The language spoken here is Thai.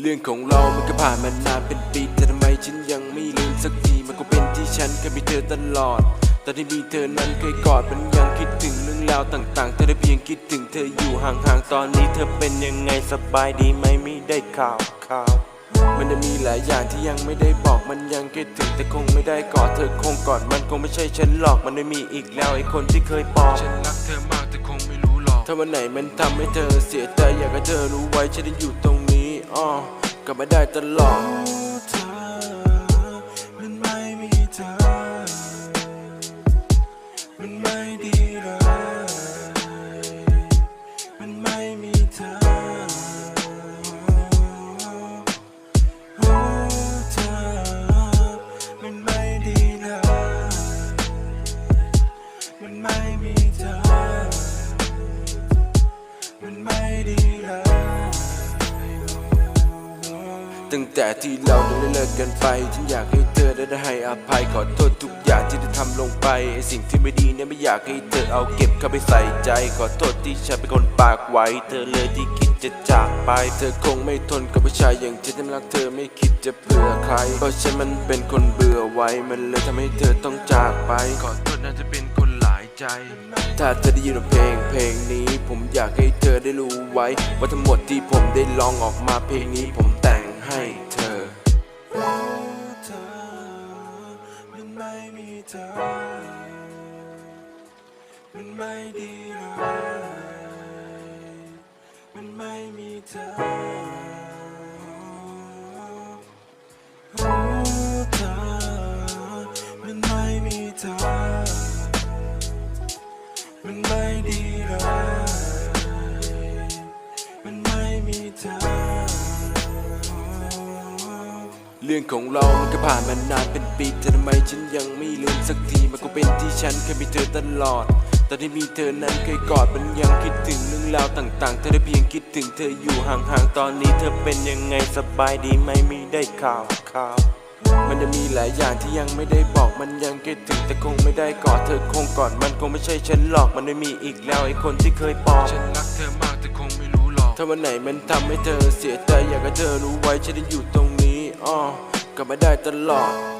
เรื่องของเรามันก็ผ่านมานานเป็นปีแต่ทำไมฉันยังไม่ลืมสักทีมันก็เป็นที่ฉันเคยมีเธอตลอด ตอนที่มีเธอนั้นเคยกอดมันยังคิดถึงเรื่องราวต่างๆเธอได้เพียงคิดถึงเธออยู่ห่างๆ ตอนนี้เธอเป็นยังไงสบายดีไหมไม่ได้ข่าวข่าวมันจะมีหลายอย่างที่ยังไม่ได้บอกมันยังคิดถึงแต่คงไม่ได้กอดเธอคงกอดมันคงไม่ใช่ฉันหรอกมันไม่มีอีกแล้วไอ้คนที่เคยปอกฉันรักเธอมากแต่คงไม่รู้หรอกถ้าวันไหนมันทำให้เธอเสียใจอยากให้เธอรู้ไว้ฉันได้อยู่ตรงนี้ ออกลับมาได้ตลอดมันไม่มีเธอ มันไม่ดีเลย ตั้งแต่ที่เราได้เลิกกันไป ฉันอยากให้เธอได้ให้อภัยขอโทษทุกอย่างที่ได้ทำลงไปไอสิ่งที่ไม่ดีเนี่ยไม่อยากให้เธอเอาเก็บเข้าไปใส่ใจ ขอโทษที่ฉันเป็นคนปากไวเธอเลยที่คิดจะจากไป เธอคงไม่ทนกับผู้ชายอย่างฉันที่รักเธอไม่คิดจะเผื่อใคร เพราะฉันมันเป็นคนเบื่อไว้มันเลยทำให้เธอต้องจากไป ขอโทษนะจะเป็นคนหลายใจ ถ้าเธอได้ยินเพลงเพลงนี้ ผมอยากให้เธอได้รู้ไว้ ว่าทั้งหมดที่ผมได้ลองออกมาเพลงนี้ผมแต่ง ให้เธอโอ้เธอมันไม่มีเธอ มันไม่ดีเลยมันไม่มีเธอโอ้เธอ มันไม่มีเธอ มันไม่ดีเลย เรื่องของเรามันก็ผ่านมานานเป็นปีแต่ทำไมฉันยังไม่ลืมสักทีมันก็เป็นที่ฉันเคยมีเธอตลอด ตอนที่มีเธอนั้นเคยกอดมันยังคิดถึงเรื่องราวต่างๆ เธอได้เพียงคิดถึงเธออยู่ห่างๆ ตอนนี้เธอเป็นยังไงสบายดีไหมไม่ได้ข่าวข่าวมันจะมีหลายอย่างที่ยังไม่ได้บอกมันยังคิดถึงแต่คงไม่ได้กอดเธอคงกอดมันคงไม่ใช่ฉันหรอกมันไม่มีอีกแล้วไอ้คนที่เคยปอกฉันรักเธอมากแต่คงไม่รู้หรอกถ้าวันไหนมันทำให้เธอเสียใจอยากให้เธอรู้ไว้ฉันได้อยู่ตรง อก็ไม่ได้ตลอด